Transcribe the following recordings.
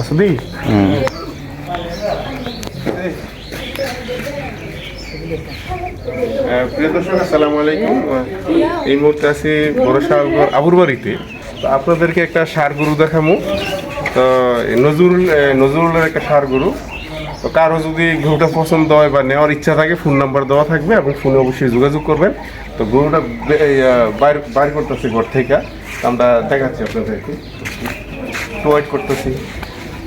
আসদি প্রিয় দর্শক আসসালামু আলাইকুম। এই মুহূর্তে আছি বড়শালগড় আবুর বাড়িতে। তো আপনাদেরকে একটা সার গরু দেখামু। তো নজরুল নজরুলের একটা সার গরু। তো কারও যদি গরুটা পছন্দ হয় বা নেওয়ার ইচ্ছা থাকে ফোন নাম্বার দেওয়া থাকবে এবং ফোনে অবশ্যই যোগাযোগ করবেন। তো গরুটা বাইর করতেছি ঘর থেকে। আমরা দেখাচ্ছি আপনাদেরকে। প্রোভাইড করতেছি।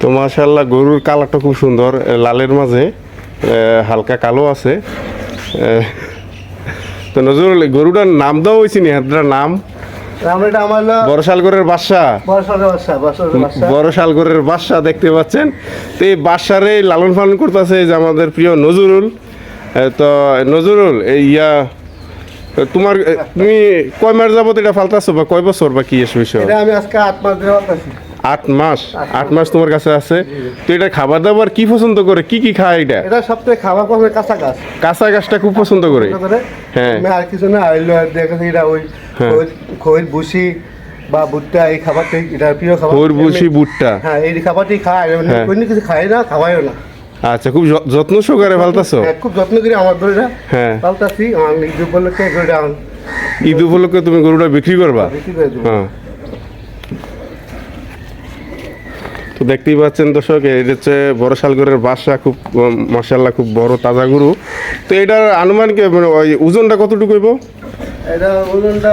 তো মাশাল্লাহ গরুর কালারটা খুব সুন্দর লালের মাঝে হালকা কালো আছে। তো নজরুল গরুটার নাম দেওয়া হয়েছে নি হাতটার নাম? এটা আমার হলো বড় শালগড়ের বাদশা বর্ষার বাচ্চা বর্ষার বাচ্চা বড় শালগড়ের বাদশা দেখতে পাচ্ছেন। তো এই বাদশারে লালন পালন করতেছে যে আমাদের প্রিয় নজরুল। তো নজরুল ইয়া তোমার তুমি কয় মাস যাবত এটা ফালতাছো বা কয় বছর বা কি এসে বিষয়? এটা আমি আজকে আট মাস ধরে পাচ্ছি আট মাস? আট মাস। তোমার কাছে আছে? তো এটা খাবার দাবার কি পছন্দ করে? কি কি খায় এটা? এটা সবথেকে খাবার পাবে কাঁচা গাছ। কাঁচা গাছটা খুব পছন্দ করে? হ্যাঁ। আর কিছু না হইল দেখেছি এটা ওই হ্যাঁ। খৈর ভুসি বা ভুট্টা এই খাবারটি এটা প্রিয় খাবার। খরবুসি ভুট্টা। হ্যাঁ এই খাবারটি খায় এমনি হ্যাঁ। অন্য কিছু খায় না খাওয়াইও না। আচ্ছা খুব যত্ন সহকারে ফালতাছো হ্যাঁ, খুব যত্ন করে আমার ধরে হ্যাঁ। পাল্টাছি আমার ঈদ উপলক্ষে গরুটা আমি ঈদ উপলক্ষে তুমি গরুটা বিক্রি করবা? দেবো। হ্যাঁ। তো দেখতেই পাচ্ছেন দর্শক এটা হচ্ছে বড় শালগরের বাসা খুব মশাল্লা খুব বড় তাজা গরু। তো এটার আনুমানিক মানে ওই ওজনটা কতটুকু হইব? এটা ওজনটা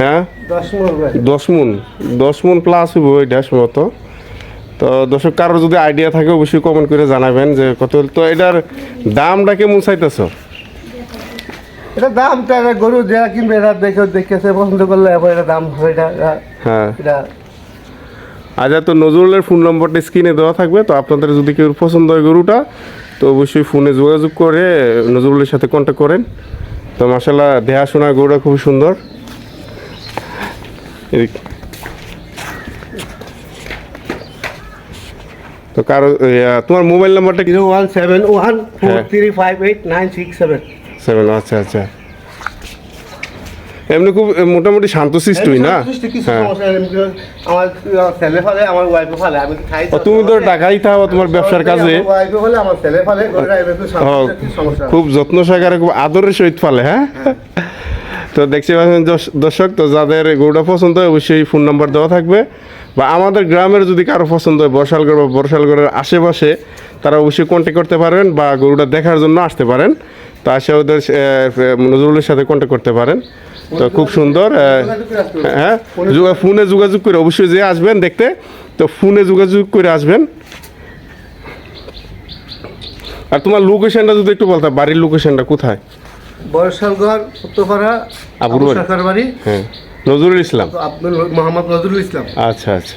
হ্যাঁ। মন। হবে। দশ মন দশ মন প্লাস হইব এটা সম্ভবত তো দর্শক কারও যদি আইডিয়া থাকে অবশ্যই কমেন্ট করে জানাবেন যে কত তো এটার দামটা কেমন চাইতেছ? এটা দামটা এটা গরু যারা কিনবে এটা দেখে দেখেছে পছন্দ করলে এবার এটা দাম হবে এটা হ্যাঁ। এটা আচ্ছা তো নজরুলের ফোন নম্বরটা স্ক্রিনে দেওয়া থাকবে। তো আপনাদের যদি কেউ পছন্দ হয় গরুটা তো অবশ্যই ফোনে যোগাযোগ করে নজরুলের সাথে কন্ট্যাক্ট করেন। তো মাসাল্লাহ দেখাশোনা গরুটা খুব সুন্দর। তো কারও তোমার মোবাইল নাম্বারটা কি? ওয়ান সেভেন ওয়ান ফোর হ্যাঁ। Three five eight nine six seven. Seven আচ্ছা আচ্ছা। এমনি খুব মোটামুটি শান্তশিষ্টই না? হ্যাঁ। আমার ছেলে ফেলে আমার ওয়াইফে ফেলে আমি খাই তুমি তো ঢাকাই থাকো তোমার ব্যবসার কাজে। ওয়াইফে ফেলে আমার ছেলে ফেলে খুব যত্ন সহকারে খুব আদরের সহিত ফলে হ্যাঁ। তো দেখছি দর্শক, তো যাদের গরুটা পছন্দ হয় অবশ্যই ফোন নাম্বার দেওয়া থাকবে। বা আমাদের গ্রামের যদি কারও পছন্দ হয়, বর্ষালগড় বা বর্ষালগড়ের আশেপাশে, তারা অবশ্যই কন্ট্যাক্ট করতে পারবেন বা গরুটা দেখার জন্য আসতে পারেন। তো আসে ওদের নজরুলের সাথে কন্ট্যাক্ট করতে পারেন। তো খুব সুন্দর হ্যাঁ ফোনে যোগাযোগ করে অবশ্যই যে আসবেন দেখতে, তো ফোনে যোগাযোগ করে আসবেন। আর তোমার লোকেশনটা যদি একটু বলতে, বাড়ির লোকেশনটা কোথায়? বয়সালগড় উত্তরপাড়া আবুর। সরকার বাড়ি। হ্যাঁ। নজরুল ইসলাম? মোহাম্মদ নজরুল ইসলাম। আচ্ছা আচ্ছা।